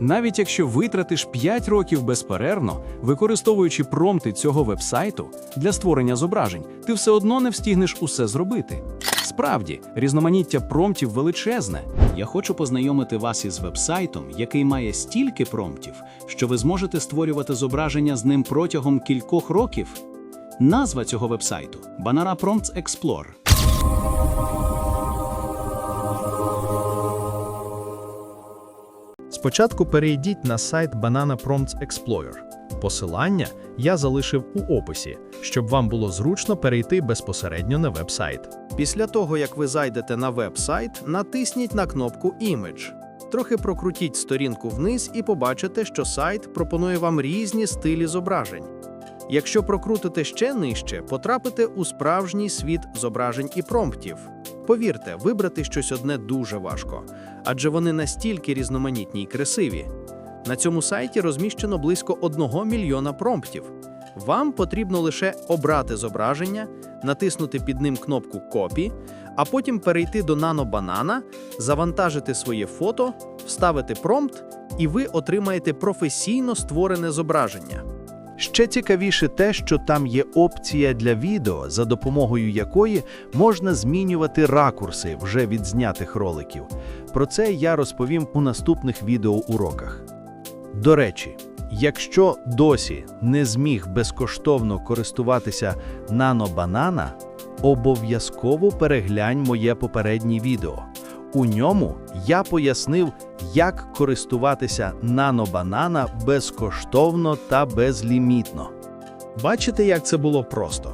Навіть якщо витратиш 5 років безперервно, використовуючи промпти цього вебсайту для створення зображень, ти все одно не встигнеш усе зробити. Справді, різноманіття промптів величезне. Я хочу познайомити вас із вебсайтом, який має стільки промптів, що ви зможете створювати зображення з ним протягом кількох років. Назва цього вебсайту Banana Prompts Explore. Спочатку перейдіть на сайт Banana Prompts Explorer. Посилання я залишив у описі, щоб вам було зручно перейти безпосередньо на веб-сайт. Після того, як ви зайдете на веб-сайт, натисніть на кнопку Image. Трохи прокрутіть сторінку вниз і побачите, що сайт пропонує вам різні стилі зображень. Якщо прокрутите ще нижче, потрапите у справжній світ зображень і промптів. Повірте, вибрати щось одне дуже важко, адже вони настільки різноманітні й красиві. На цьому сайті розміщено близько 1 мільйона промптів. Вам потрібно лише обрати зображення, натиснути під ним кнопку Копі, а потім перейти до нано-банана, завантажити своє фото, вставити промпт, і ви отримаєте професійно створене зображення. Ще цікавіше те, що там є опція для відео, за допомогою якої можна змінювати ракурси вже від знятих роликів. Про це я розповім у наступних відеоуроках. До речі, якщо досі не зміг безкоштовно користуватися нано-банана, обов'язково переглянь моє попереднє відео. У ньому я пояснив, як користуватися нано-банана безкоштовно та безлімітно. Бачите, як це було просто?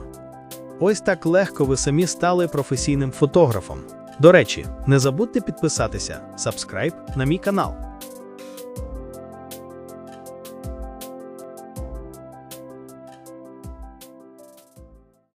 Ось так легко ви самі стали професійним фотографом. До речі, не забудьте підписатися, сабскрайб на мій канал.